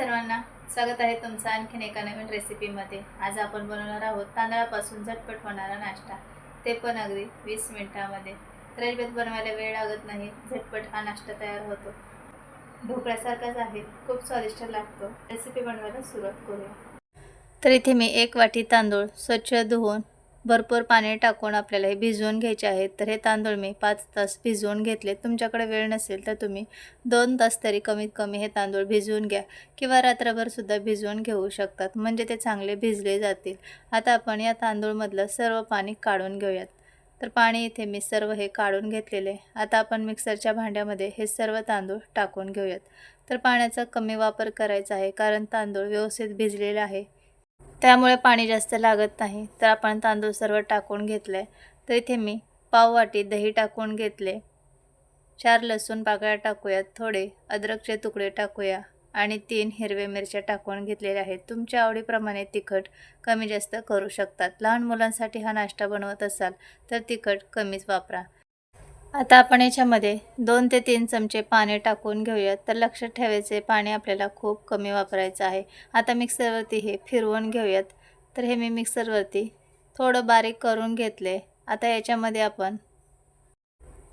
सर्वांना स्वागत आहे तुमचं आणखीन एका नवीन रेसिपीमध्ये आज आपण बनवणार आहोत तांदळापासून झटपट होणारा नाश्ता. ते पण अगदी वीस मिनिटामध्ये. रेल्वेत बनवायला वेळ लागत नाही झटपट हा नाश्ता तयार होतो. ढोकळ्यासारखाच आहे खूप स्वादिष्ट लागतो. रेसिपी बनवायला सुरुवात करूया. तर इथे मी एक वाटी तांदूळ स्वच्छ धुवून भरपूर पाणी टाकून आपल्याला हे भिजवून घ्यायचे आहेत. तर हे तांदूळ मी पाच तास भिजवून घेतले तुमच्याकडे वेळ नसेल तर तुम्ही दोन तास तरी कमीत कमी हे तांदूळ भिजवून घ्या किंवा रात्रभरसुद्धा भिजवून घेऊ शकतात. म्हणजे ते चांगले भिजले जातील. आता आपण या तांदूळमधलं सर्व पाणी काढून घेऊयात. तर पाणी इथे मी सर्व हे काढून घेतलेले. आता आपण मिक्सरच्या भांड्यामध्ये हे सर्व तांदूळ टाकून घेऊयात. तर पाण्याचा कमी वापर करायचा आहे कारण तांदूळ व्यवस्थित भिजलेला आहे. त्यामुळे पाणी जास्त लागत नाही. तर आपण तांदूळ सर्व टाकून घेतलं आहे तर इथे मी पाव वाटी दही टाकून घेतले. चार लसूण पाकळ्या टाकूयात थोडे. अद्रकचे तुकडे टाकूया. आणि तीन हिरवे मिरच्या टाकून घेतलेल्या आहेत. तुमच्या आवडीप्रमाणे तिखट कमी जास्त करू शकतात. लहान मुलांसाठी हा नाश्ता बनवत असाल तर तिखट कमीच वापरा. आता आपण याच्यामध्ये दोन ते तीन चमचे पाणी टाकून घेऊयात. तर लक्षात ठेवायचे पाणी आपल्याला खूप कमी वापरायचं आहे. आता मिक्सरवरती हे फिरवून घेऊयात. तर हे मी मिक्सरवरती थोडं बारीक करून घेतले आता याच्यामध्ये आपण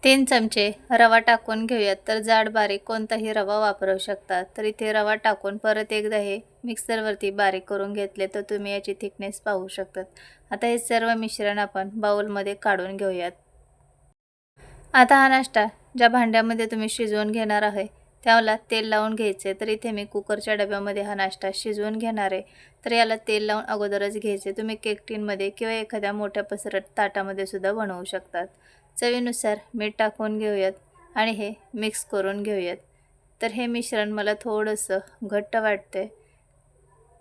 तीन चमचे रवा टाकून घेऊयात. तर जाड बारीक कोणताही रवा वापरू शकता. तर इथे रवा टाकून परत एकदा हे मिक्सरवरती बारीक करून घेतले तर तुम्ही याची थिकनेस पाहू शकतात. आता हे सर्व मिश्रण आपण बाऊलमध्ये काढून घेऊयात. आता हा नाश्ता ज्या भांड्यामध्ये तुम्ही शिजवून घेणार आहे त्याला तेल लावून घ्यायचे. तर इथे मी कुकरच्या डब्यामध्ये हा नाश्ता शिजवून घेणार आहे. तर याला तेल लावून अगोदरच घ्यायचे. तुम्ही केक टीनमध्ये किंवा एखाद्या मोठ्या पसरट ताटामध्ये सुद्धा बनवू शकतात. चवीनुसार मीठ टाकून घेऊयात आणि हे मिक्स करून घेऊयात. तर हे मिश्रण मला थोडंसं घट्ट वाटते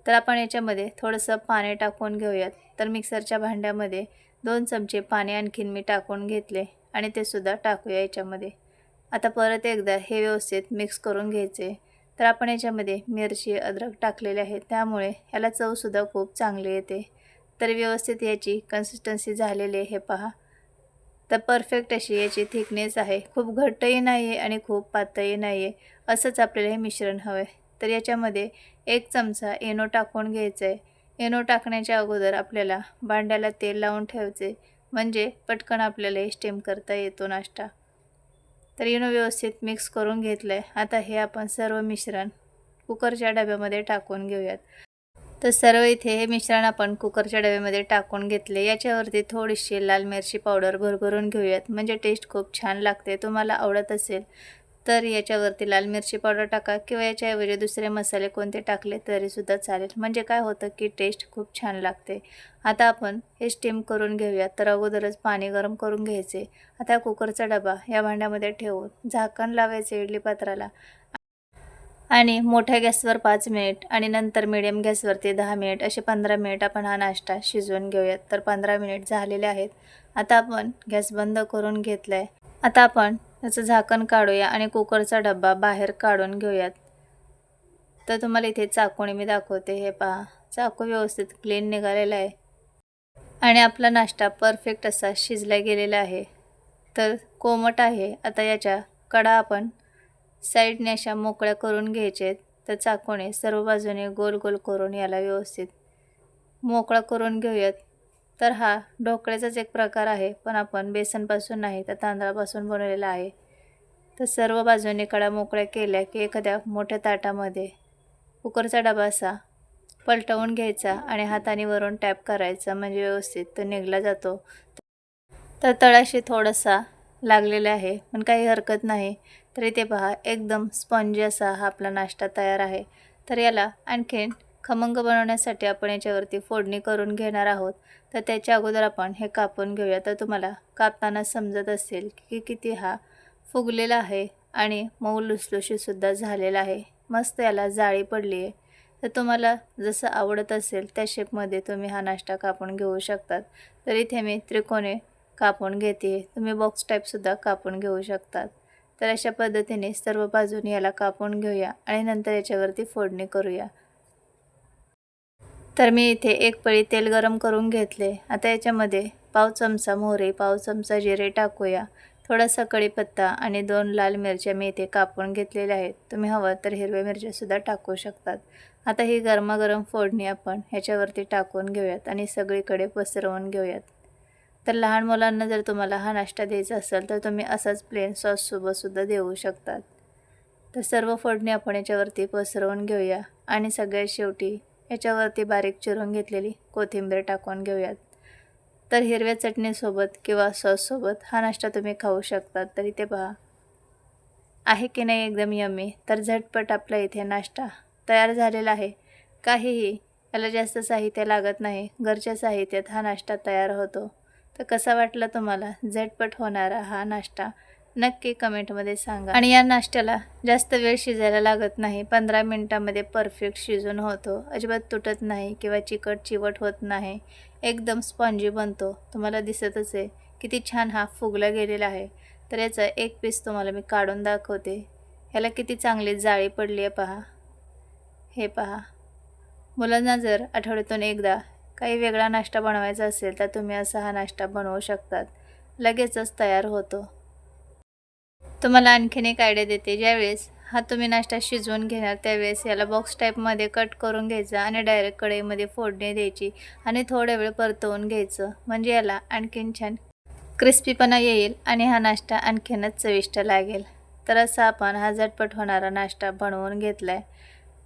तर आपण याच्यामध्ये थोडंसं पाणी टाकून घेऊयात. तर मिक्सरच्या भांड्यामध्ये दोन चमचे पाणी आणखीन मी टाकून घेतले. आणि ते सुद्धा टाकूया याच्यामध्ये. आता परत एकदा हे व्यवस्थित मिक्स करून घ्यायचे. तर आपण याच्यामध्ये मिरची अद्रक टाकलेले आहे त्यामुळे ह्याला चवसुद्धा खूप चांगली येते. तर व्यवस्थित याची कन्सिस्टन्सी झालेली आहे हे पहा. तर परफेक्ट अशी याची थिकनेस आहे. खूप घट्टही नाही आहे आणि खूप पातळही नाही आहे असंच आपल्याला हे मिश्रण हवं आहे तर याच्यामध्ये एक चमचा एनो टाकून घ्यायचा आहे एनो टाकण्याच्या अगोदर आपल्याला भांड्याला तेल लावून ठेवायचे म्हणजे पटकन आपल्याला हे करता येतो नाश्ता. तर एनो व्यवस्थित मिक्स करून घेतलं आहे आता हे आपण सर्व मिश्रण कुकरच्या डब्यामध्ये टाकून घेऊयात. तर सर्व इथे हे मिश्रण आपण कुकरच्या डब्यामध्ये टाकून घेतले. याच्यावरती थोडीशी लाल मिरची पावडर भरभरून घेऊयात. म्हणजे टेस्ट खूप छान लागते. तुम्हाला आवडत असेल तर याच्यावरती लाल मिरची पावडर टाका किंवा याच्याऐवजी दुसरे मसाले कोणते टाकले तरीसुद्धा चालेल. म्हणजे काय होतं की टेस्ट खूप छान लागते. आता आपण हे स्टीम करून घेऊया. तर अगोदरच पाणी गरम करून घ्यायचे. आता कुकरचा डबा या भांड्यामध्ये ठेवून झाकण लावायचे इडली पात्राला. आणि मोठ्या गॅसवर पाच मिनिट आणि नंतर मिडियम गॅसवरती दहा मिनिट असे पंधरा मिनिट आपण हा नाश्ता शिजवून घेऊयात. तर पंधरा मिनिट झालेले आहेत. आता आपण गॅस बंद करून घेतला आहे आता आपण त्याचं झाकण काढूया आणि कुकरचा डब्बा बाहेर काढून घेऊयात. तर तुम्हाला इथे चाकूने मी दाखवते. हे पहा चाकू व्यवस्थित क्लीन निघालेला आहे. आणि आपला नाश्ता परफेक्ट असा शिजला गेलेला आहे. तर कोमट आहे. आता याच्या कडा आपण साईडने अशा मोकळ्या करून घ्यायचे तर चाकूने सर्व बाजूने गोल गोल करून याला व्यवस्थित मोकळा करून घेऊयात. तर हा ढोकळ्याचाच एक प्रकार आहे पण आपण बेसनपासून नाही तर तांदळापासून बनवलेला आहे. तर सर्व बाजूने कडा मोकळ्या केल्या की एखाद्या मोठ्या ताटामध्ये कुकरचा डबा असा पलटवून घ्यायचा आणि हाताने वरून टॅप करायचा म्हणजे व्यवस्थित तो निघला जातो. तर तळाशी थोडासा लागलेला आहे पण काही हरकत नाही. तर इथे पहा एकदम स्पंजी असा हा आपला नाश्ता तयार आहे. तर याला आणखीन खमंग बनवण्यासाठी आपण याच्यावरती फोडणी करून घेणार आहोत. तर त्याच्या अगोदर आपण हे कापून घेऊया. तर तुम्हाला कापताना समजत असेल की किती हा फुगलेला आहे आणि मऊ लुसलुशीसुद्धा झालेला आहे. मस्त याला जाळी पडली आहे. तर तुम्हाला जसं आवडत असेल त्या शेपमध्ये तुम्ही हा नाश्ता कापून घेऊ शकतात. तर इथे मी त्रिकोणे कापून घेते. तुम्ही बॉक्स टाईपसुद्धा कापून घेऊ शकतात. तर अशा पद्धतीने सर्व बाजूने याला कापून घेऊया आणि नंतर याच्यावरती फोडणी करूया. तर मी इथे एक पळी तेल गरम करून घेतले. आता याच्यामध्ये पाव चमचा मोहरी पाव चमचा जिरे टाकूया. थोडासा कढीपत्ता आणि दोन लाल मिरच्या मी इथे कापून घेतलेल्या आहेत. तुम्ही हवं तर हिरव्या मिरच्यासुद्धा टाकू शकतात. आता ही गरमागरम फोडणी आपण ह्याच्यावरती टाकून घेऊयात आणि सगळीकडे पसरवून घेऊयात. तर लहान मुलांना जर तुम्हाला हा नाश्ता द्यायचा असेल तर तुम्ही असाच प्लेन सॉससोबतसुद्धा देऊ शकतात. तर सर्व फोडणी आपण याच्यावरती पसरवून घेऊया. आणि सगळ्यात शेवटी याच्यावरती बारीक चिरून घेतलेली कोथिंबीर टाकून घेऊयात. तर हिरव्या चटणीसोबत किंवा सॉससोबत हा नाश्ता तुम्ही खाऊ शकतात तरी ते पहा. आहे की नाही एकदम यम्मी? तर झटपट आपला इथे नाश्ता तयार झालेला आहे. काहीही याला जास्त साहित्य लागत नाही. घरच्या साहित्यात हा नाश्ता तयार होतो. तर कसा वाटला तुम्हाला? झटपट होणारा हा नाश्ता नक्की कमेंटमध्ये सांगा. आणि या नाश्त्याला जास्त वेळ शिजायला लागत नाही. पंधरा मिनटामध्ये परफेक्ट शिजून होतो. अजिबात तुटत नाही किंवा चिकट चिवट होत नाही. एकदम स्पॉन्जी बनतो. तुम्हाला दिसतच आहे. किती छान हा फुगला गेलेला आहे. तर याचा एक पीस तुम्हाला मी काढून दाखवते. ह्याला किती चांगली जाळी पडली आहे पहा. हे पहा. मुलांना जर आठवड्यातून एकदा काही वेगळा नाश्ता बनवायचा असेल तर तुम्ही असा हा नाश्ता बनवू शकतात. लगेचच तयार होतो. तुम्हाला आणखीन एक आयडिया देते. ज्यावेळेस हा तुम्ही नाश्ता शिजवून घेणार त्यावेळेस याला बॉक्स टाईपमध्ये कट करून घ्यायचा आणि डायरेक्ट कढईमध्ये फोडणी द्यायची आणि थोड्या वेळ परतवून घ्यायचं. म्हणजे याला आणखीन छान क्रिस्पीपणा येईल आणि हा नाश्ता आणखीनच चविष्ट लागेल. तर असा आपण हा झटपट होणारा नाश्ता बनवून घेतला आहे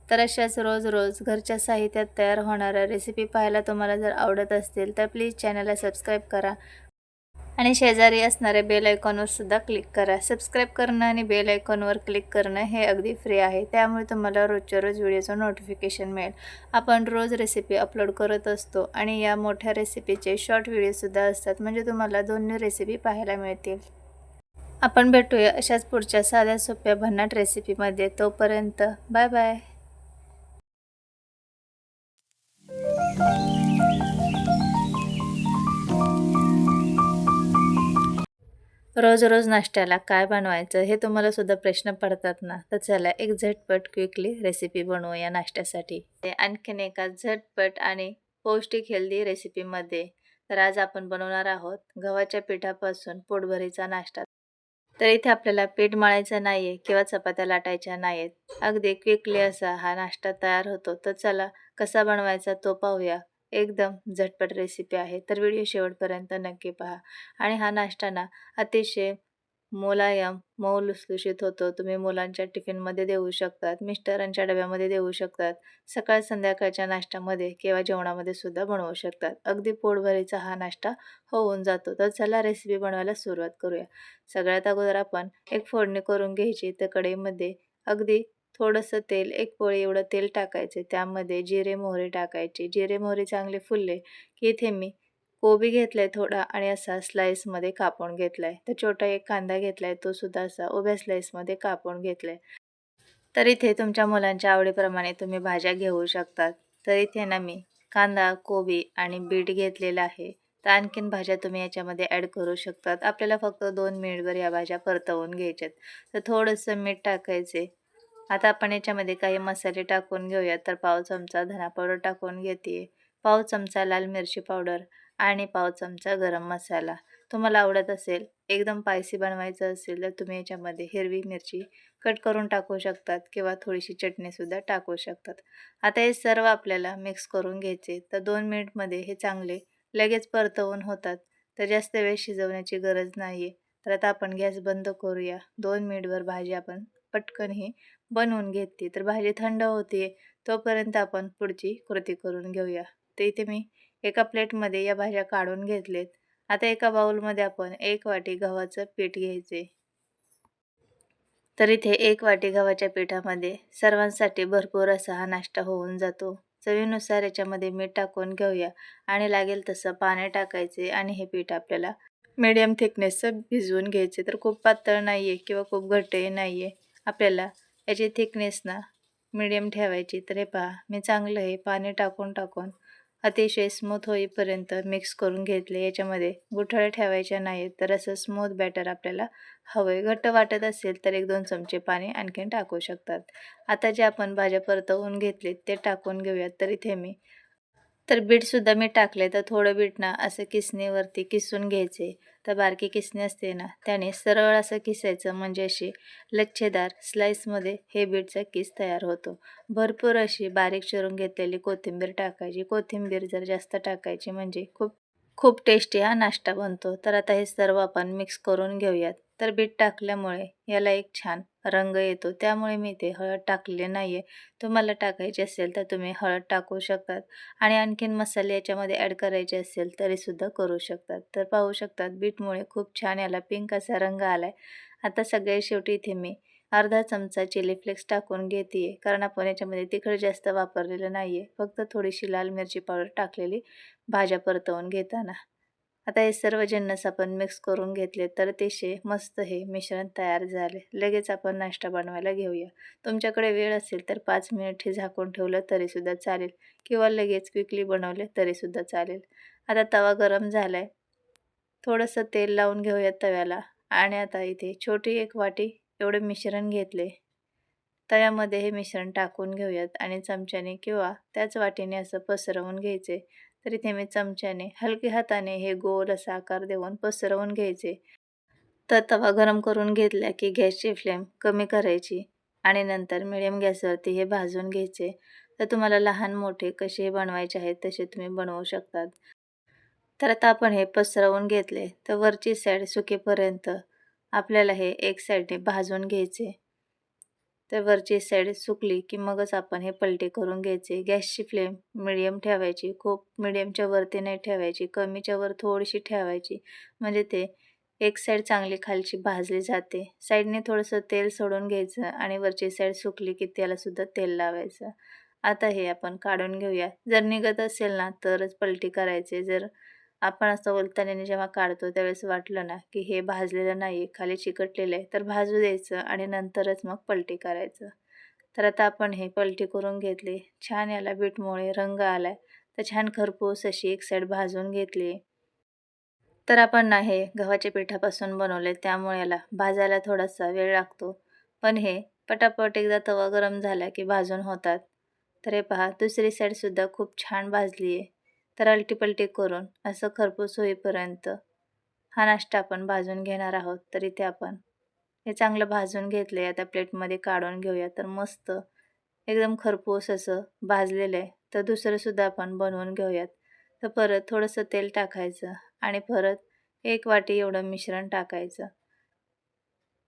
तर अशाच रोज रोज घरच्या साहित्यात तयार होणाऱ्या रेसिपी पाहायला तुम्हाला जर आवडत असतील तर प्लीज चॅनलला सबस्क्राईब करा. आणि शेजारी असणाऱ्या बेल आयकॉनवर सुद्धा क्लिक करा. सबस्क्राईब करणं आणि बेल आयकॉनवर क्लिक करणं हे अगदी फ्री आहे. त्यामुळे तुम्हाला रोजच्या रोज व्हिडिओचं नोटिफिकेशन मिळेल. आपण रोज रेसिपी अपलोड करत असतो आणि या मोठ्या रेसिपीचे शॉर्ट व्हिडिओसुद्धा असतात. म्हणजे तुम्हाला दोन्ही रेसिपी पाहायला मिळतील. आपण भेटूया अशाच पुढच्या साध्या सोप्या भन्नाट रेसिपीमध्ये तोपर्यंत बाय बाय रोज रोज नाश्त्याला काय बनवायचं हे तुम्हाला सुद्धा प्रश्न पडतात ना. तर चला एक झटपट क्विकली रेसिपी बनवूया नाश्त्यासाठी. ते आणखीन एका झटपट आणि पौष्टिक हेल्दी रेसिपीमध्ये तर आज आपण बनवणार आहोत गव्हाच्या पिठापासून पोटभरीचा नाश्ता. तर इथे आपल्याला पीठ मळायचं नाही आहे किंवा चपात्या लाटायच्या नाही आहेत अगदी क्विकली असा हा नाश्ता तयार होतो. तर चला कसा बनवायचा तो पाहूया. एकदम झटपट रेसिपी आहे. तर व्हिडिओ शेवटपर्यंत नक्की पहा. आणि हा नाश्ता ना अतिशय मुलायम मऊ लुसलुशीत होतो. तुम्ही मुलांच्या टिफिनमध्ये देऊ शकतात मिस्टरांच्या डब्यामध्ये देऊ शकतात सकाळ संध्याकाळच्या नाश्त्यामध्ये किंवा जेवणामध्ये सुद्धा बनवू शकतात. अगदी पोटभरीचा हा नाश्ता होऊन जातो. तर चला रेसिपी बनवायला सुरुवात करूया. सगळ्यात अगोदर आपण एक फोडणी करून घ्यायची. तर कढईमध्ये अगदी थोडंसं तेल एक पोळी एवढं तेल टाकायचे. त्यामध्ये जिरे मोहरी टाकायचे. जिरे मोहरी चांगले फुलले की इथे मी कोबी घेतलाय थोडा आणि असा स्लाईसमध्ये कापून घेतला आहे तर छोटा एक कांदा घेतलाय तो सुद्धा असा उभ्या स्लाईसमध्ये कापून घेतला आहे तर इथे तुमच्या मुलांच्या आवडीप्रमाणे तुम्ही भाज्या घेऊ शकतात. तर इथे ना मी कांदा कोबी आणि बीट घेतलेला आहे. तर आणखीन भाज्या तुम्ही याच्यामध्ये ॲड करू शकतात. आपल्याला फक्त दोन मिनिटभर या भाज्या परतवून घ्यायच्यात. तर थोडंसं मीठ टाकायचे. आता आपण याच्यामध्ये काही मसाले टाकून घेऊयात तर पाव चमचा धना पावडर टाकून घेते. पाव चमचा लाल मिरची पावडर आणि पाव चमचा गरम मसाला. तुम्हाला आवडत असेल एकदम पायसी बनवायचं असेल तर तुम्ही याच्यामध्ये हिरवी मिरची कट करून टाकू शकतात किंवा थोडीशी चटणीसुद्धा टाकू शकतात. आता हे सर्व आपल्याला मिक्स करून घ्यायचे. तर दोन मिनिटमध्ये हे चांगले लगेच परतवून होतात. तर जास्त वेळ शिजवण्याची गरज नाही आहे तर आता आपण गॅस बंद करूया. दोन मिनिटभर भाजी आपण पटकन ही बनवून घेते तर भाजी थंड होते तोपर्यंत आपण पुढची कृती करून घेऊया. तर इथे मी एका प्लेटमध्ये या भाज्या काढून घेतलेत. आता एका बाऊलमध्ये आपण एक वाटी गव्हाचं पीठ घ्यायचे. तर इथे एक वाटी गव्हाच्या पिठामध्ये सर्वांसाठी भरपूर असा हा नाश्ता होऊन जातो. चवीनुसार याच्यामध्ये मीठ टाकून घेऊया आणि लागेल तसं पाणी टाकायचे आणि हे पीठ आपल्याला मीडियम थिकनेसचं भिजवून घ्यायचे. तर खूप पातळ नाही आहे किंवा खूप घट्टही नाही आहे आपल्याला याची थिकनेस ना मीडियम ठेवायची. तर हे पहा मी चांगलं हे पाणी टाकून टाकून अतिशय स्मूथ होईपर्यंत मिक्स करून घेतले. याच्यामध्ये गुठळे ठेवायच्या नाहीत. तर असं स्मूथ बॅटर आपल्याला हवं घट्ट वाटत असेल तर एक दोन चमचे पाणी आणखीन टाकू शकतात. आता जे आपण भाज्या परतवून घेतले ते टाकून घेऊयात. तर इथे मी तर बीटसुद्धा मी टाकले. तर थोडं बीट ना असं किसणीवरती किसून घ्यायचे. तर बारकी किसणी असते ना त्याने सरळ असं किसायचं म्हणजे अशी लच्छेदार स्लाईसमध्ये हे बीटचा किस तयार होतो. भरपूर अशी बारीक चिरून घेतलेली कोथिंबीर टाकायची. कोथिंबीर जर जास्त टाकायची म्हणजे खूप खूप टेस्टी हा नाश्ता बनतो. तर आता हे सर्व आपण मिक्स करून घेऊयात. तर बीट टाकल्यामुळे याला एक छान रंग येतो. त्यामुळे मी ते हळद टाकलेले नाही आहे तुम्हाला टाकायची असेल तर तुम्ही हळद टाकू शकतात आणि आणखीन मसाले याच्यामध्ये ॲड करायचे असेल तरीसुद्धा करू शकतात. तर पाहू शकतात बीटमुळे खूप छान याला पिंक असा रंग आला आहे आता सगळ्या शेवटी इथे मी अर्धा चमचा चिली फ्लेक्स टाकून घेते कारण आपण याच्यामध्ये तिखट जास्त वापरलेलं नाही आहे फक्त थोडीशी लाल मिरची पावडर टाकलेली भाज्या परतवून घेताना. आता हे सर्व जिन्नस आपण मिक्स करून घेतले तर तेशे मस्त हे मिश्रण तयार झाले. लगेच आपण नाश्ता बनवायला घेऊया. तुमच्याकडे वेळ असेल तर पाच मिनिट हे झाकून ठेवलं तरीसुद्धा चालेल. किंवा लगेच क्विकली बनवले तरीसुद्धा चालेल. आता तवा गरम झाला आहे थोडंसं तेल लावून घेऊया तव्याला. आणि आता इथे छोटी एक वाटी एवढे मिश्रण घेतले. तव्यामध्ये हे मिश्रण टाकून घेऊयात आणि चमच्याने किंवा त्याच वाटीने असं पसरवून घ्यायचे. तर इथे मी चमच्याने हलक्या हाताने हे गोल असा आकार देऊन पसरवून घ्यायचे. तर तवा गरम करून घेतला की गॅसची फ्लेम कमी करायची आणि नंतर मिडियम गॅसवरती हे भाजून घ्यायचे. तर तुम्हाला लहान मोठे कसे बनवायचे आहेत तसे तुम्ही बनवू शकतात. तर आता आपण हे पसरवून घेतले. तर वरची साईड सुकेपर्यंत आपल्याला हे एक साईडने भाजून घ्यायचे. तर वरची साईड सुकली की मगच आपण हे पलटी करून घ्यायचे. गॅसची फ्लेम मिडियम ठेवायची. खूप मिडियमच्या वरती नाही ठेवायची. कमीच्या वर थोडीशी ठेवायची. म्हणजे ते एक साईड चांगली खालची भाजली जाते. साईडने थोडंसं तेल सोडून घ्यायचं आणि वरची साईड सुकली की त्यालासुद्धा तेल लावायचं. आता हे आपण काढून घेऊया. जर निघत असेल ना तरच पलटी करायचे. जर आपण असं उलताने जेव्हा काढतो त्यावेळेस वाटलं ना की हे भाजलेलं नाही खाली चिकटलेलं आहे तर भाजू द्यायचं आणि नंतरच मग पलटी करायचं. तर आता आपण हे पलटी करून घेतली. छान याला बीटमुळे रंग आला तर छान खरपूस अशी एक साईड भाजून घेतली. तर आपण ना हे गव्हाच्या पिठापासून बनवले त्यामुळे याला भाजायला थोडासा वेळ लागतो. पण हे पटापट एकदा तवा गरम झाला की भाजून होतात. तर हे पहा दुसरी साईडसुद्धा खूप छान भाजली आहे तर अलटीपलटी करून असं खरपूस होईपर्यंत हा नाश्ता आपण भाजून घेणार आहोत. तर इथे आपण हे चांगलं भाजून घेतलं आहे आता प्लेटमध्ये काढून घेऊया. तर मस्त एकदम खरपूस असं भाजलेलं आहे. तर दुसरंसुद्धा आपण बनवून घेऊयात. तर परत थोडंसं तेल टाकायचं आणि परत एक वाटी एवढं मिश्रण टाकायचं.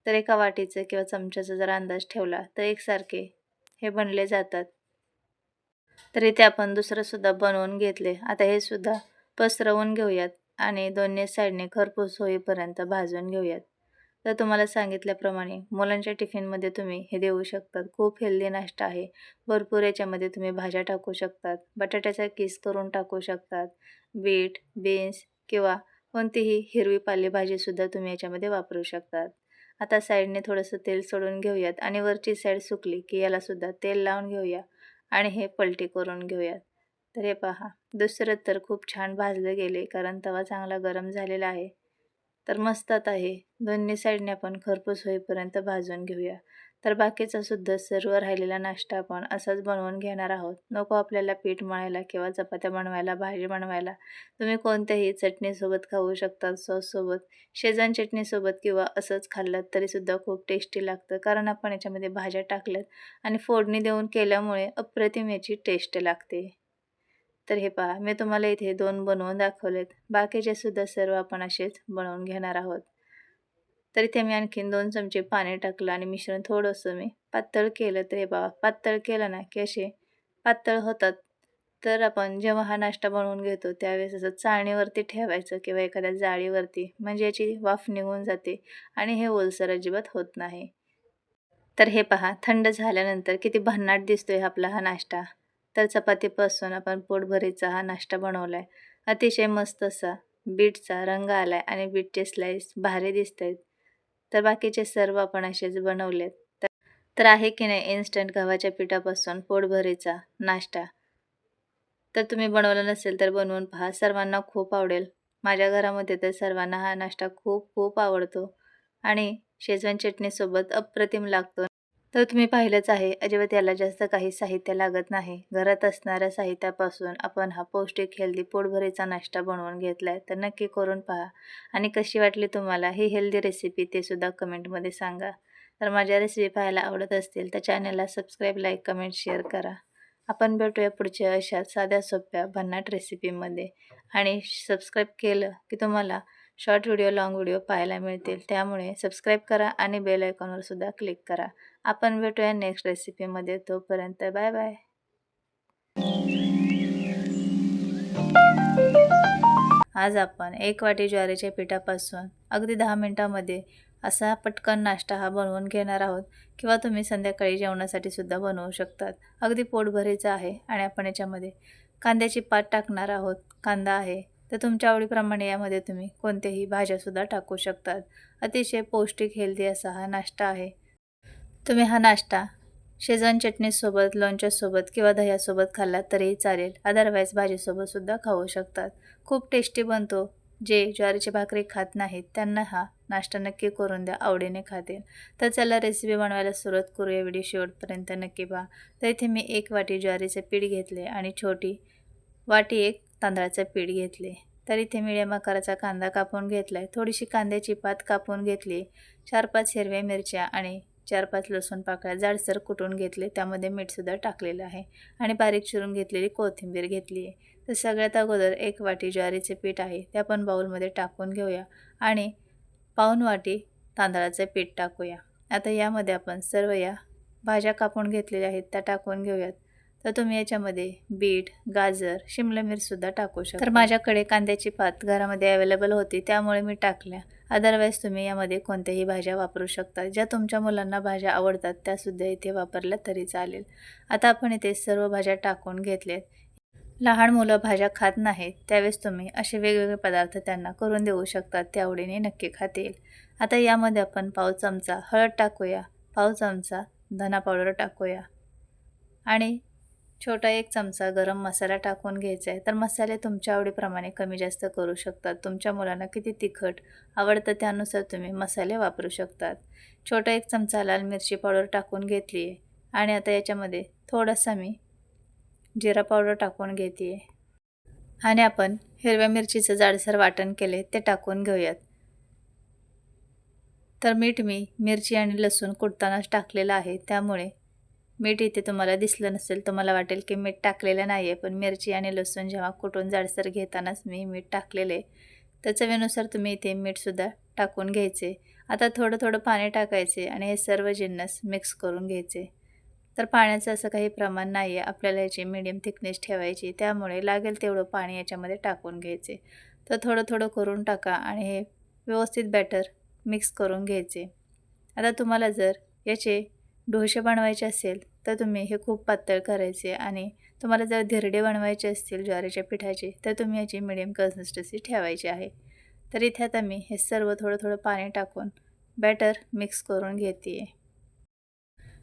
तर एका वाटीचं किंवा चमच्याचा जर अंदाज ठेवला तर एकसारखे हे बनले जातात. तर इथे आपण दुसरंसुद्धा बनवून घेतले. आता हे सुद्धा पसरवून घेऊयात आणि दोन्ही साईडने खरपूस होईपर्यंत भाजून घेऊयात. तर तुम्हाला सांगितल्याप्रमाणे मुलांच्या टिफिनमध्ये तुम्ही हे देऊ शकतात. खूप हेल्दी नाश्ता आहे. भरपूर याच्यामध्ये तुम्ही भाज्या टाकू शकतात. बटाट्याचा किस करून टाकू शकतात. बीट बीन्स किंवा कोणतीही हिरवी पालेभाजीसुद्धा तुम्ही याच्यामध्ये वापरू शकतात. आता साईडने थोडंसं तेल सोडून घेऊयात आणि वरची साईड सुकली की यालासुद्धा तेल लावून घेऊया. आणि हे पलटी करून घेऊयात. तर हे पहा दुसरं तर खूप छान भाजलं गेले कारण तवा चांगला गरम झालेला आहे. तर मस्तात आहे. दोन्ही साईडने आपण खरपूस होईपर्यंत भाजून घेऊया. तर बाकीचा सुद्धा सर्व राहिलेला नाश्ता आपण असाच बनवून घेणार आहोत. नको आपल्याला पीठ मळायला किंवा चपात्या बनवायला भाजी बनवायला. तुम्ही कोणत्याही चटणीसोबत खाऊ शकता सॉससोबत शेजान चटणीसोबत किंवा असंच खाल्लं तरीसुद्धा खूप टेस्टी लागतं. कारण आपण याच्यामध्ये भाज्या टाकल्यात आणि फोडणी देऊन केल्यामुळे अप्रतिम याची टेस्ट लागते. तर हे पहा मी तुम्हाला इथे दोन बनवून दाखवलेत. बाकीचे सुद्धा सर्व आपण असेच बनवून घेणार आहोत. तर इथे मी आणखीन दोन चमचे पाणी टाकलं आणि मिश्रण थोडंसं मी पातळ केलं. तर हे पहा पातळ केलं ना की असे पातळ होतात. तर आपण जेव्हा हा नाश्ता बनवून घेतो त्यावेळेस असं चाळणीवरती ठेवायचं किंवा एखाद्या जाळीवरती. म्हणजे याची वाफ निघून जाते आणि हे ओलसर अजिबात होत नाही. तर हे पहा थंड झाल्यानंतर किती भन्नाट दिसतोय आपला हा नाश्ता. तर चपातीपासून आपण पोटभरीचा हा नाश्ता बनवला आहे अतिशय मस्त असा बीटचा रंग आला आहे आणि बीटचे स्लाईस भारी दिसत आहेत तर बाकीचे सर्व आपण असेच बनवलेत. तर तर आहे की नाही इन्स्टंट गव्हाच्या पिठापासून पोटभरीचा नाश्ता. तर तुम्ही बनवलं नसेल तर बनवून पहा. सर्वांना खूप आवडेल. माझ्या घरामध्ये तर सर्वांना हा नाश्ता खूप खूप आवडतो. आणि शेजवान चटणीसोबत अप्रतिम लागतो. तर तुम्ही पाहिलंच आहे अजिबात याला जास्त काही साहित्य लागत नाही. घरात असणाऱ्या साहित्यापासून आपण हा पौष्टिक हेल्दी पोटभरीचा नाश्ता बनवून घेतला आहे तर नक्की करून पहा. आणि कशी वाटली तुम्हाला ही हेल्दी रेसिपी ते सुद्धा कमेंटमध्ये सांगा. तर माझ्या रेसिपी पाहायला आवडत असतील तर चॅनलला सबस्क्राईब लाईक कमेंट शेअर करा. आपण भेटूया पुढच्या अशा साध्या सोप्या भन्नाट रेसिपीमध्ये आणि सबस्क्राईब केलं की तुम्हाला शॉर्ट व्हिडिओ लाँग व्हिडिओ पाहायला मिळतील. त्यामुळे सबस्क्राईब करा आणि बेल आयकॉनवर सुद्धा क्लिक करा. आपण भेटूया नेक्स्ट रेसिपीमध्ये तोपर्यंत बाय बाय आज आपण एक वाटी ज्वारीच्या पिठापासून अगदी दहा मिनटामध्ये असा पटकन नाश्ता हा बनवून घेणार आहोत. किंवा तुम्ही संध्याकाळी जेवणासाठी सुद्धा बनवू शकतात. अगदी पोटभरीचा आहे आणि आपण याच्यामध्ये कांद्याची पात टाकणार आहोत. कांदा आहे. तर तुमच्या आवडीप्रमाणे यामध्ये तुम्ही कोणत्याही भाज्यासुद्धा टाकू शकतात. अतिशय पौष्टिक हेल्दी असा हा नाश्ता आहे. तुम्ही हा नाश्ता शेजवान चटणीसोबत लोणच्यासोबत किंवा दह्यासोबत खाल्ला तरीही चालेल. अदरवाईज भाजीसोबतसुद्धा खाऊ शकतात. खूप टेस्टी बनतो. जे ज्वारीची भाकरी खात नाहीत त्यांना हा नाश्ता नक्की करून द्या. आवडीने खातील. तर चला रेसिपी बनवायला सुरुवात करूया. व्हिडिओ शेवटपर्यंत नक्की पहा. तर इथे मी एक वाटी ज्वारीचे पीठ घेतले आणि छोटी वाटी एक तांदळाचं पीठ घेतले. तर इथे मिडियम आकाराचा कांदा कापून घेतला आहे थोडीशी कांद्याची पात कापून घेतली. चार पाच हिरव्या मिरच्या आणि चार पाच लसूण पाकळ्या जाडसर कुटून घेतले. त्यामध्ये मीठसुद्धा टाकलेलं आहे. आणि बारीक चिरून घेतलेली कोथिंबीर घेतली आहे. तर सगळ्यात अगोदर एक वाटी ज्वारीचे पीठ आहे. ते आपण बाऊलमध्ये टाकून घेऊया. आणि पाऊन वाटी तांदळाचे पीठ टाकूया. आता यामध्ये आपण सर्व या भाज्या कापून घेतलेल्या आहेत त्या टाकून घेऊयात. तर तुम्ही याच्यामध्ये बीट गाजर शिमला मिरचसुद्धा टाकू शकता. तर माझ्याकडे कांद्याची पात घरामध्ये अवेलेबल होती त्यामुळे मी टाकल्या. अदरवाईज तुम्ही यामध्ये कोणत्याही भाज्या वापरू शकता. ज्या तुमच्या मुलांना भाज्या आवडतात त्यासुद्धा इथे वापरल्या तरी चालेल. आता आपण इथे सर्व भाज्या टाकून घेतल्यात. लहान मुलं भाज्या खात नाहीत त्यावेळेस तुम्ही असे वेगवेगळे पदार्थ त्यांना करून देऊ शकतात ते आवडीने नक्की खातील आता यामध्ये आपण पाव चमचा हळद टाकूया पाव चमचा धना पावडर टाकूया. आणि छोटा एक चमचा गरम मसाला टाकून घ्यायचा आहे. तर मसाले तुमच्या आवडीप्रमाणे कमी जास्त करू शकतात. तुमच्या मुलांना किती तिखट आवडतं त्यानुसार तुम्ही मसाले वापरू शकतात. छोटा एक चमचा लाल मिरची पावडर टाकून घेतली आहे. आणि आता याच्यामध्ये थोडासा मी जिरा पावडर टाकून घेते आणि आपण हिरव्या मिरचीचं जाडसर वाटण केले ते टाकून घेऊयात. तर मीठ मी मिरची आणि लसूण कुटतानाच टाकलेलं आहे. त्यामुळे मीठ इथे तुम्हाला दिसलं नसेल तर मला वाटेल की मीठ टाकलेलं नाही आहे. पण मिरची आणि लसूण जेव्हा कुटून जाडसर घेतानाच मी मीठ टाकलेले तर चवीनुसार तुम्ही इथे मीठसुद्धा टाकून घ्यायचे. आता थोडं थोडं पाणी टाकायचे आणि हे सर्व जिन्नस मिक्स करून घ्यायचे. तर पाण्याचं असं काही प्रमाण नाही आहे आपल्याला याची मिडियम थिकनेस ठेवायची. त्यामुळे लागेल तेवढं पाणी याच्यामध्ये टाकून घ्यायचे. तर थोडं थोडं करून टाका आणि हे व्यवस्थित बॅटर मिक्स करून घ्यायचे. आता तुम्हाला जर याचे डोसे बनवायचे असेल तर तुम्ही हे खूप पातळ करायचे आणि तुम्हाला जर धिरडे बनवायचे असतील ज्वारीच्या पिठाचे तर तुम्ही याची मिडियम कन्सिस्टन्सी ठेवायची आहे. तर इथे आता मी हे सर्व थोडं थोडं पाणी टाकून बॅटर मिक्स करून घेते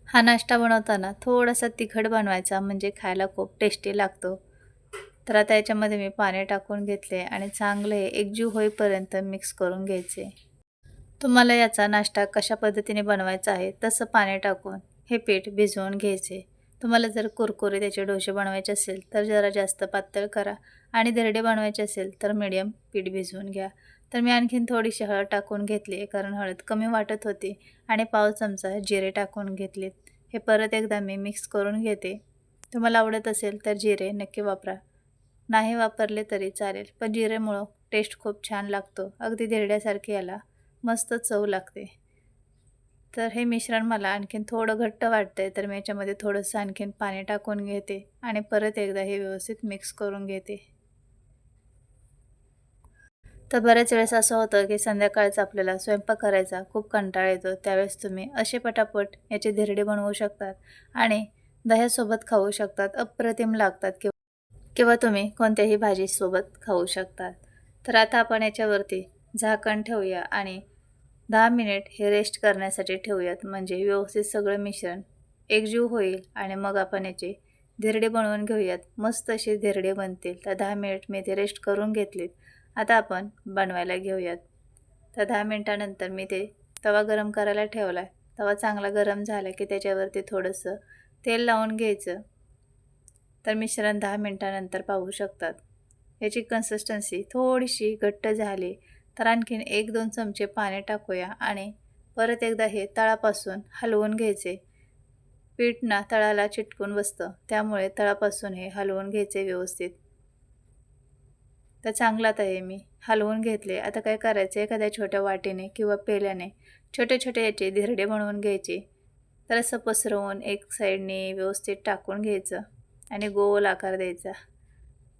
हा नाश्ता बनवताना थोडासा तिखट बनवायचा म्हणजे खायला खूप टेस्टी लागतो. तर आता याच्यामध्ये मी पाणी टाकून घेतले आणि चांगले एकजीव होईपर्यंत मिक्स करून घ्यायचे. तुम्हाला याचा नाश्ता कशा पद्धतीने बनवायचा आहे तसं पाणी टाकून हे पीठ भिजवून घ्यायचे. तुम्हाला जर कुरकुरे त्याचे डोसे बनवायचे असेल तर जरा जास्त पातळ करा आणि धिरडे बनवायचे असेल तर मीडियम पीठ भिजवून घ्या. तर मी आणखीन थोडीशी हळद टाकून घेतली कारण हळद कमी वाटत होती आणि पाव चमचा जिरे टाकून घेतलेत. हे परत एकदा मी मिक्स करून घेते. तुम्हाला आवडत असेल तर जिरे नक्की वापरा. नाही वापरले तरी चालेल पण जिरेमुळं टेस्ट खूप छान लागतो. अगदी धिरड्यासारखे याला. मस्त चव लागते. तर हे मिश्रण मला आणखीन थोडं घट्ट वाटतं आहे तर मी याच्यामध्ये थोडंसं आणखीन पाणी टाकून घेते आणि परत एकदा हे व्यवस्थित मिक्स करून घेते. तर बऱ्याच वेळेस असं होतं की संध्याकाळचं आपल्याला स्वयंपाक करायचा खूप कंटाळा येतो त्यावेळेस तुम्ही असे पटापट याचे धिरडे बनवू शकतात आणि दह्यासोबत खाऊ शकतात अप्रतिम लागतात किंवा किंवा तुम्ही कोणत्याही भाजीसोबत खाऊ शकतात. तर आता आपण याच्यावरती झाकण ठेवूया आणि दहा मिनिट हे रेस्ट करण्यासाठी ठेवूयात. म्हणजे व्यवस्थित सगळं मिश्रण एकजीव होईल आणि मग आपण याचे धिरडे बनवून घेऊयात. मस्त असे धिरडे बनतील. तर दहा मिनिट मी ते रेस्ट करून घेतलेत. आता आपण बनवायला घेऊयात. तर दहा मिनटानंतर मी ते तवा गरम करायला ठेवला आहे तवा चांगला गरम झाला की त्याच्यावरती थोडंसं तेल लावून घ्यायचं. तर मिश्रण दहा मिनटानंतर पाहू शकतात. याची कन्सिस्टन्सी थोडीशी घट्ट झाली. तर आणखीन एक दोन चमचे पाणी टाकूया आणि परत एकदा हे तळापासून हलवून घ्यायचे. पीठ ना तळाला चिटकून बसतं त्यामुळे तळापासून हे हलवून घ्यायचे व्यवस्थित. तर चांगलात आहे मी हलवून घेतले. आता काय करायचं? एखाद्या छोट्या वाटीने किंवा पेल्याने छोटे छोटे याचे धिरडे बनवून घ्यायचे. तर असं पसरवून एक साईडने व्यवस्थित टाकून घ्यायचं आणि गोल आकार द्यायचा.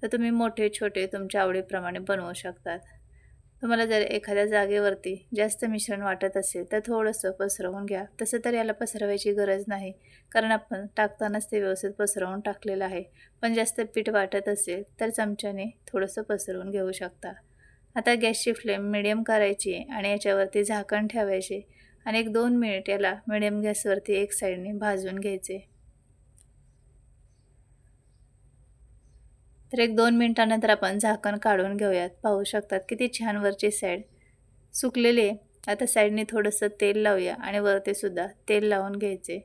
तर तुम्ही मोठे छोटे तुमच्या आवडीप्रमाणे बनवू शकतात. तुम्हाला जर एखाद्या जागेवरती जास्त मिश्रण वाटत असेल तर थोडंसं पसरवून घ्या. तसं तर याला पसरवायची गरज नाही कारण आपण टाकतानाच ते व्यवस्थित पसरवून टाकलेलं आहे. पण जास्त पीठ वाटत असेल तर चमच्याने थोडंसं पसरवून घेऊ शकता. आता गॅसची फ्लेम मिडियम करायची आणि याच्यावरती झाकण ठेवायचे आणि एक दोन मिनिट याला मिडियम गॅसवरती एक साईडने भाजून घ्यायचे. तर एक दोन मिनटानंतर आपण झाकण काढून घेऊयात. पाहू शकतात किती छान वरची साईड सुकलेली आहे. आता साईडने थोडंसं तेल लावूया आणि वरतीसुद्धा तेल लावून घ्यायचे.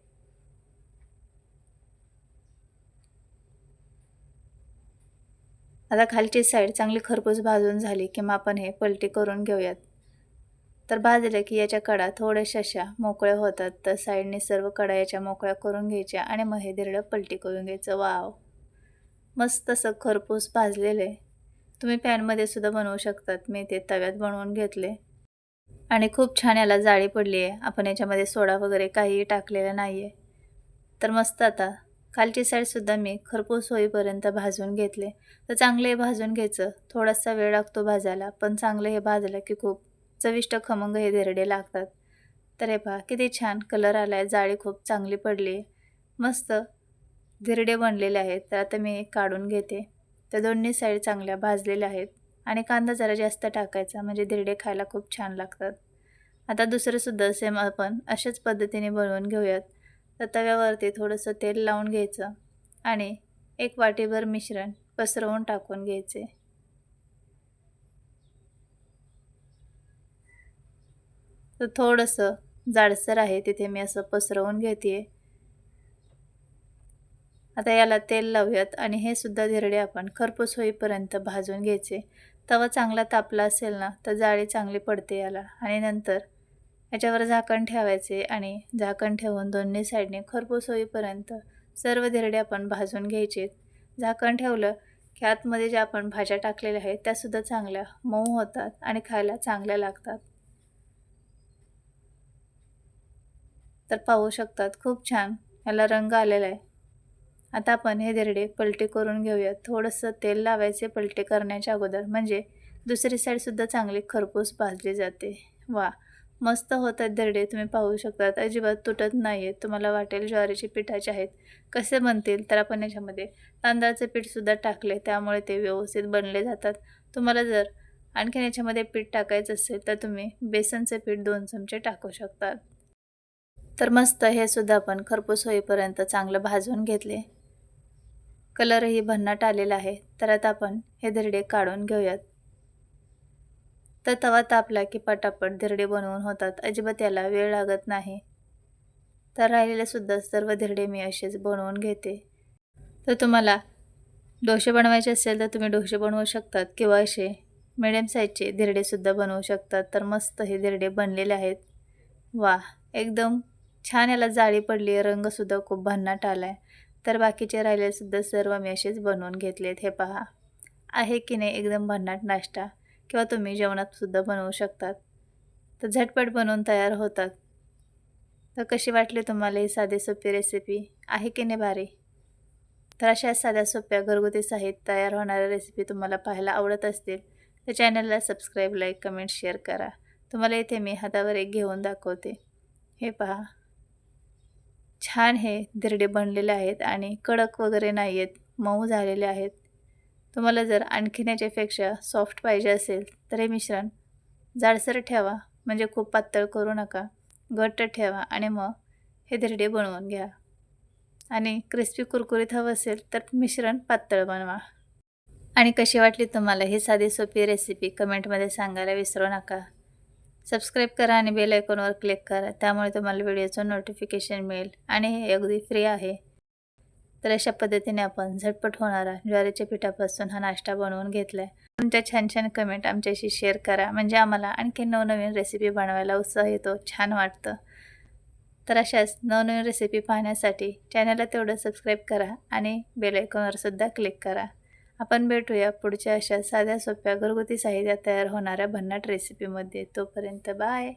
आता खालची साईड चांगली खरपूस भाजून झाली की मग आपण हे पलटी करून घेऊयात. तर भाजले की याच्या कडा थोड्याशा अशा मोकळ्या होतात. तर साईडने सर्व कडा याच्या मोकळ्या करून घ्यायच्या आणि मग हे दिरडं पलटी करून घ्यायचं. वाव! मस्त असं खरपूस भाजलेलं. आहे तुम्ही पॅनमध्ये सुद्धा बनवू शकतात. मी ते तव्यात बनवून घेतले. आणि खूप छान याला जाळी पडली आहे. आपण याच्यामध्ये सोडा वगैरे काहीही टाकलेलं नाही आहे तर मस्त आता. खालची साईडसुद्धा मी खरपूस होईपर्यंत भाजून घेतले. तर चांगले हे भाजून घ्यायचं. थोडासा वेळ लागतो भाजायला. पण चांगलं हे भाजलं की खूप चविष्ट खमंग हे धेरडे लागतात. तर हे पहा किती छान कलर आला आहे जाळी खूप चांगली पडली. मस्त. धिरडे बनलेले आहेत तर आता मी काढून घेते. तर दोन्ही साईड चांगल्या भाजलेल्या आहेत आणि कांदा जरा जास्त टाकायचा म्हणजे धिरडे खायला खूप छान लागतात. आता दुसरंसुद्धा सेम आपण अशाच पद्धतीने बनवून घेऊयात. तर तव्यावरती थोडंसं तेल लावून घ्यायचं आणि एक वाटीभर मिश्रण पसरवून टाकून घ्यायचे. तर थोडंसं जाडसर आहे तिथे मी असं पसरवून घेते आता याला तेल लावूयात आणि हे सुद्धा धिरडे आपण खरपूस होईपर्यंत भाजून घ्यायचे. तवा चांगला तापला असेल ना तर जाळी चांगली पडते याला. आणि नंतर याच्यावर झाकण ठेवायचे आणि झाकण ठेवून दोन्ही साईडने खरपूस होईपर्यंत सर्व धिरडे आपण भाजून घ्यायचे. झाकण ठेवलं की आतमध्ये ज्या आपण भाज्या टाकलेल्या आहेत त्यासुद्धा चांगल्या मऊ होतात आणि खायला चांगल्या लागतात. तर पाहू शकतात खूप छान. याला रंग आलेला आहे. आता आपण हे दिरडे पलटे करून घेऊयात. थोडंसं तेल लावायचे पलटे करण्याच्या अगोदर. म्हणजे दुसरी साईडसुद्धा चांगली खरपूस भाजली जाते. वा मस्त होतात दरडे. तुम्ही पाहू शकतात. अजिबात तुटत नाही आहेत तुम्हाला वाटेल ज्वारीचे पिठाचे आहेत. कसे बनतील? तर आपण याच्यामध्ये तांदळाचे पीठसुद्धा टाकले. त्यामुळे ते व्यवस्थित बनले जातात. तुम्हाला जर आणखीन याच्यामध्ये पीठ टाकायचं असेल तर तुम्ही बेसनचे पीठ दोन चमचे टाकू शकतात तर मस्त हे सुद्धा आपण खरपूस होईपर्यंत चांगलं भाजून घेतले. कलरही भन्नाट आलेला आहे. तर आता आपण हे धिरडे काढून घेऊयात. तर तवा तापला की पटापट धिरडे बनवून होतात. अजिबात याला वेळ लागत नाही. तर राहिलेले सुद्धा सर्व धिरडे मी असेच बनवून घेते. तर तुम्हाला डोसे बनवायचे असेल तर तुम्ही डोसे बनवू शकतात किंवा असे मिडियम साईजचे धिरडेसुद्धा बनवू शकतात. तर मस्त हे धिरडे बनलेले आहेत. वा एकदम छान याला जाळी पडली आहे रंगसुद्धा खूप भन्नाट आला आहे तर बाकीचे राहिलेसुद्धा सर्व मी असेच बनवून घेतलेत हे पहा. आहे की नाही एकदम भन्नाट नाश्ता? किंवा तुम्ही जेवणातसुद्धा बनवू शकतात. तर झटपट बनवून तयार होतात. तर कशी वाटली तुम्हाला ही साधी सोपी रेसिपी आहे की नाही भारी? तर अशा साध्या सोप्या घरगुती साहित्य तयार होणाऱ्या रेसिपी तुम्हाला पाहायला आवडत असतील तर चॅनलला सबस्क्राईब लाईक कमेंट शेअर करा. तुम्हाला इथे मी हातावर एक घेऊन दाखवते. हे पहा. छान हे धिरडे बनलेले आहेत आणि कडक वगैरे नाही आहेत मऊ झालेले आहेत. तुम्हाला जर आणखीन याच्यापेक्षा सॉफ्ट पाहिजे असेल तर हे मिश्रण जाडसर ठेवा म्हणजे खूप पातळ करू नका. घट्ट ठेवा आणि मग हे धिरडे बनवून घ्या. आणि क्रिस्पी कुरकुरीत हवं असेल तर मिश्रण पातळ बनवा. आणि कशी वाटली तुम्हाला ही साधी सोपी रेसिपी कमेंटमध्ये सांगायला विसरू नका. सबस्क्राईब करा आणि बेल आयकॉनवर क्लिक करा. त्यामुळे तुम्हाला व्हिडिओचं नोटिफिकेशन मिळेल. आणि हे अगदी फ्री आहे. तर अशा पद्धतीने आपण झटपट होणारा ज्वारीच्या पिठापासून हा नाश्ता बनवून घेतला आहे तुमच्या छान छान कमेंट आमच्याशी शेअर करा. म्हणजे आम्हाला आणखी नवनवीन रेसिपी बनवायला उत्साह येतो. छान वाटतं. तर अशाच नवनवीन रेसिपी पाहण्यासाठी चॅनलला तेवढं सबस्क्राईब करा आणि बेल आयकॉनवर सुद्धा क्लिक करा. आपण भेटूया पुढच्या अशा साध्या सोप्या घरगुती साहित्यात तयार होणाऱ्या भन्नाट रेसिपीमध्ये तोपर्यंत बाय